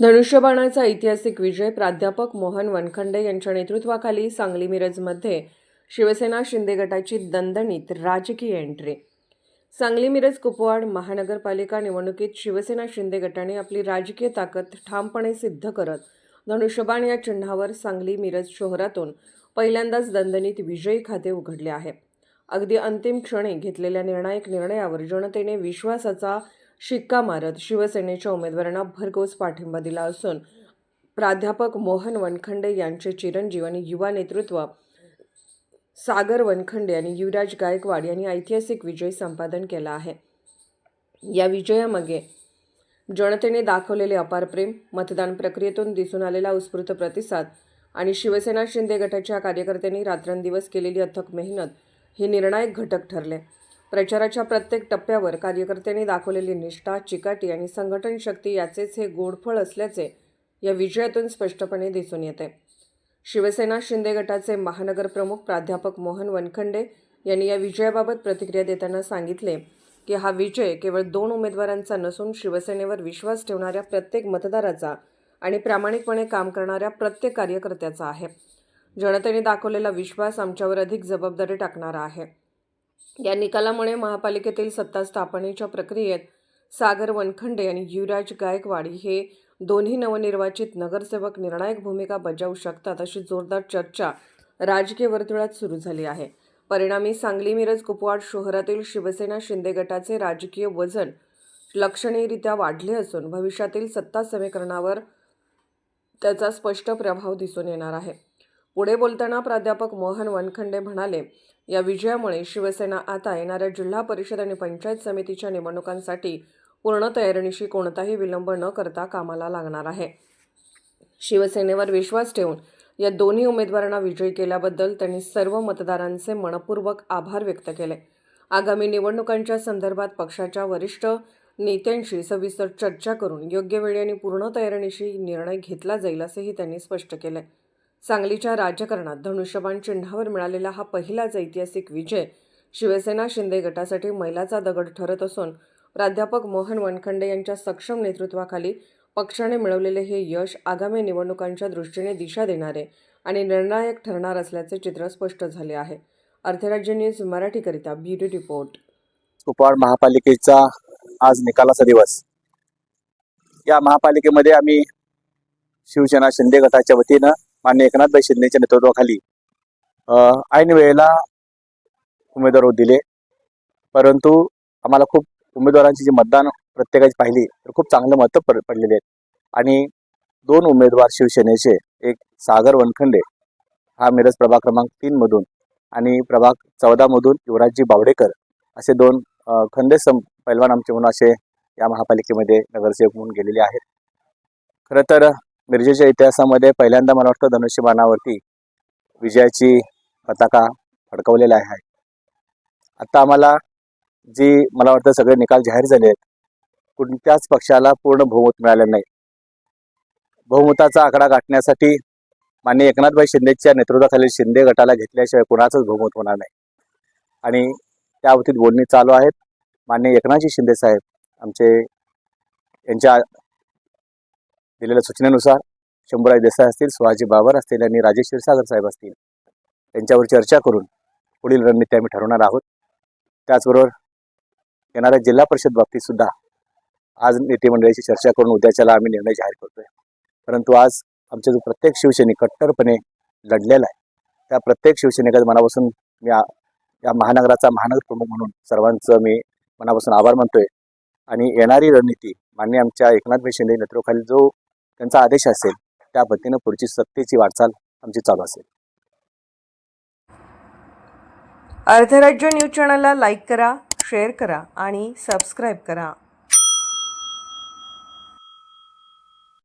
धनुष्यबाणाचा ऐतिहासिक विजय प्राध्यापक मोहन वनखंडे यांच्या नेतृत्वाखाली सांगली मिरजमध्ये शिवसेना शिंदे गटाची दणदणीत राजकीय एंट्री. सांगली मिरज कुपवाड महानगरपालिका निवडणुकीत शिवसेना शिंदे गटाने आपली राजकीय ताकद ठामपणे सिद्ध करत धनुष्यबाण या चिन्हावर सांगली मिरज शहरातून पहिल्यांदाच दणदणीत विजयी खाते उघडले आहे. अगदी अंतिम क्षणी घेतलेल्या निर्णायक निर्णयावर जनतेने विश्वासाचा शिक्का मारत शिवसेनेच्या उमेदवारांना भरघोस पाठिंबा दिला असून प्राध्यापक मोहन वनखंडे यांचे चिरंजीव आणि युवा नेतृत्व सागर वनखंडे आणि युवराज गायकवाड यांनी ऐतिहासिक विजय संपादन केला आहे. या विजयामागे जनतेने दाखवलेले अपार प्रेम मतदान प्रक्रियेतून दिसून आलेला उत्स्फूर्त प्रतिसाद आणि शिवसेना शिंदे गटाच्या कार्यकर्त्यांनी रात्रंदिवस केलेली अथक मेहनत हे निर्णायक घटक ठरले. प्रचाराच्या प्रत्येक टप्प्यावर कार्यकर्त्यांनी दाखवलेली निष्ठा चिकाटी आणि संघटन शक्ती याचेच हे गोडफळ असल्याचे या विजयातून स्पष्टपणे दिसून येते. शिवसेना शिंदे गटाचे महानगर प्रमुख प्राध्यापक मोहन वनखंडे यांनी या विजयाबाबत प्रतिक्रिया देताना सांगितले की हा विजय केवळ दोन उमेदवारांचा नसून शिवसेनेवर विश्वास ठेवणाऱ्या प्रत्येक मतदाराचा आणि प्रामाणिकपणे काम करणाऱ्या प्रत्येक कार्यकर्त्याचा आहे. जनतेने दाखवलेला विश्वास आमच्यावर अधिक जबाबदारी टाकणारा आहे. या निकालामुळे महापालिकेतील सत्ता स्थापनेच्या प्रक्रियेत सागर वनखंडे आणि युवराज गायकवाड हे दोन्ही नवनिर्वाचित नगरसेवक निर्णायक भूमिका बजावू शकतात अशी जोरदार चर्चा राजकीय वर्तुळात सुरू झाली आहे. परिणामी सांगली मिरज कुपवाड शहरातील शिवसेना शिंदे गटाचे राजकीय वजन लक्षणीयरित्या वाढले असून भविष्यातील सत्ता समीकरणावर त्याचा स्पष्ट प्रभाव दिसून येणार आहे. पुढे बोलताना प्राध्यापक मोहन वनखंडे म्हणाले या विजयामुळे शिवसेना आता येणाऱ्या जिल्हा परिषद आणि पंचायत समितीच्या निवडणुकांसाठी पूर्ण तयारीनिशी कोणताही विलंब न करता कामाला लागणार आहे. शिवसेनेवर विश्वास ठेवून या दोन्ही उमेदवारांना विजयी केल्याबद्दल त्यांनी सर्व मतदारांचे मनपूर्वक आभार व्यक्त केले. आगामी निवडणुकांच्या संदर्भात पक्षाच्या वरिष्ठ नेत्यांशी सविस्तर चर्चा करून योग्य वेळी आणि पूर्ण तयारीनिशी निर्णय घेतला जाईल असेही त्यांनी स्पष्ट केले. सांगलीच्या राजकारणात धनुष्यबाण चिन्हावर मिळालेला हा पहिलाच ऐतिहासिक विजय शिवसेना शिंदे गटासाठी मैलाचा दगड ठरत असून प्राध्यापक मोहन वनखंडे यांच्या सक्षम नेतृत्वाखाली पक्षाने मिळवलेले हे यश आगामी निवडणुकांच्या दृष्टीने दिशा देणारे आणि निर्णायक ठरणार असल्याचे चित्र स्पष्ट झाले आहे. अर्थराज्य न्यूज मराठीकरिता ब्युरो रिपोर्ट. कुपवाड महापालिकेचा आज निकालाचा दिवस. या महापालिकेमध्ये आम्ही शिवसेना शिंदे गटाच्या वतीनं मान्य एकनाथभाई शिंदेच्या नेतृत्वाखाली ऐन वेळेला उमेदवार दिले. परंतु आम्हाला खूप उमेदवारांची जी मतदान प्रत्येकाची पाहिली तर खूप चांगले मतं पड पडलेले आहेत. आणि दोन उमेदवार शिवसेनेचे एक सागर वनखंडे हा मिरज प्रभाग क्रमांक तीनमधून आणि प्रभाग चौदामधून युवराजजी बावडेकर असे दोन अ, खंदे सम पैलवान आमचे म्हणून असे या महापालिकेमध्ये नगरसेवक म्हणून गेलेले आहेत. खरं तर मिरजेच्या इतिहासामध्ये पहिल्यांदा मला वाटतं धनुष्यबाणावरती विजयाची पताका फडकवलेला आहे. आता आम्हाला जी मला वाटतं सगळे निकाल जाहीर झाले आहेत कोणत्याच पक्षाला पूर्ण बहुमत मिळाले नाही. बहुमताचा आकडा गाठण्यासाठी माननीय एकनाथभाई शिंदेच्या नेतृत्वाखाली शिंदे गटाला घेतल्याशिवाय कुणाचंच बहुमत होणार नाही. आणि त्या बाबतीत बोलणी चालू आहेत. माननीय एकनाथजी शिंदे साहेब आमचे यांच्या दिलेल्या सूचनेनुसार शंभूराज देसाई असतील सुहाजी बाबर असतील आणि राजेश क्षीरसागर साहेब असतील. त्यांच्यावर चर्चा करून पुढील रणनीती आम्ही ठरवणार आहोत. त्याचबरोबर येणाऱ्या जिल्हा परिषद बाबतीत सुद्धा आज नेतेमंडळाची चर्चा करून उद्याच्याला आम्ही निर्णय जाहीर करतोय. परंतु आज आमच्या जो प्रत्येक शिवसैनिक कट्टरपणे लढलेला आहे त्या प्रत्येक शिवसैनिकाच्या मनापासून मी या महानगराचा महानगर प्रमुख म्हणून सर्वांचं मी मनापासून आभार मानतोय. आणि येणारी रणनीती मान्य आमच्या एकनाथ शिंदे नेतृत्वाखाली जो त्यांचा आदेश असेल त्या पद्धतीनं पुढची सत्तेची वाटचाल आमची चालू असेल. अर्धराज्य न्यूज चॅनलला लाईक करा शेअर करा आणि सबस्क्राईब करा.